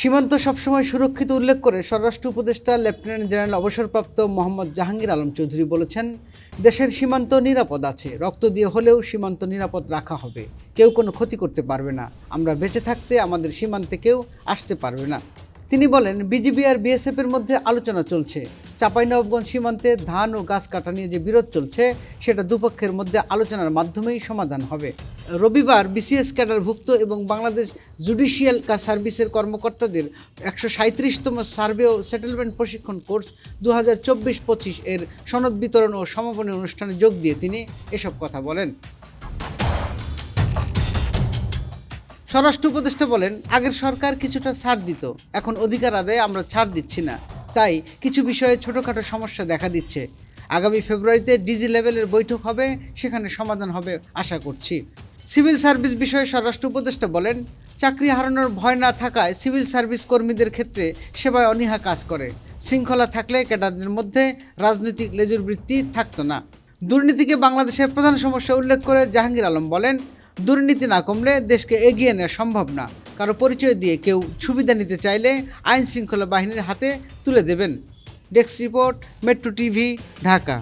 সীমান্ত সবসময় সুরক্ষিত উল্লেখ করে স্বরাষ্ট্র উপদেষ্টা লেফটেন্যান্ট জেনারেল অবসরপ্রাপ্ত মোহাম্মদ জাহাঙ্গীর আলম চৌধুরী বলেছেন, দেশের সীমান্ত নিরাপদ আছে, রক্ত দিয়ে হলেও সীমান্ত নিরাপদ রাখা হবে। কেউ কোনো ক্ষতি করতে পারবে না। আমরা বেঁচে থাকতে আমাদের সীমান্তে কেউ আসতে পারবে না। তিনি বলেন, বিজিবি আর বিএসএফ এর মধ্যে আলোচনা চলছে। চাঁপাইনবাবগঞ্জ সীমান্তে ধান ও গাছ কাটা নিয়ে যে বিরোধ চলছে, সেটা দুপক্ষের মধ্যে আলোচনার মাধ্যমেই সমাধান হবে। রবিবার বিসিএস ক্যাডারভুক্ত এবং বাংলাদেশ জুডিশিয়াল সার্ভিসের কর্মকর্তাদের একশো সাঁত্রিশতম সার্ভে ও সেটেলমেন্ট প্রশিক্ষণ কোর্স দু হাজার চব্বিশ পঁচিশ এর সনদ বিতরণ ও সমাপনী অনুষ্ঠানে যোগ দিয়ে তিনি এসব কথা বলেন। স্বরাষ্ট্র উপদেষ্টা বলেন, আগের সরকার কিছুটা ছাড় দিত, এখন অধিকার আদায়ে আমরা ছাড় দিচ্ছি না। তাই কিছু বিষয়ে ছোটোখাটো সমস্যা দেখা দিচ্ছে। আগামী ফেব্রুয়ারিতে ডিজি লেভেলের বৈঠক হবে, সেখানে সমাধান হবে আশা করছি। সিভিল সার্ভিস বিষয়ে স্বরাষ্ট্র উপদেষ্টা বলেন, চাকরি হারানোর ভয় না থাকায় সিভিল সার্ভিস কর্মীদের ক্ষেত্রে সেবায় অনীহা কাজ করে। শৃঙ্খলা থাকলে ক্যাডারদের মধ্যে রাজনৈতিক লেজুর বৃত্তি থাকতো না। দুর্নীতিকে বাংলাদেশের প্রধান সমস্যা উল্লেখ করে জাহাঙ্গীর আলম বলেন দুর্নীতি না কমলে দেশকে এগিয়ে নেওয়া সম্ভব না। কারও পরিচয় দিয়ে কেউ সুবিধা নিতে চাইলে আইন শৃঙ্খলা বাহিনীর হাতে তুলে দেবেন। Desk report, metro TV, Dhaka.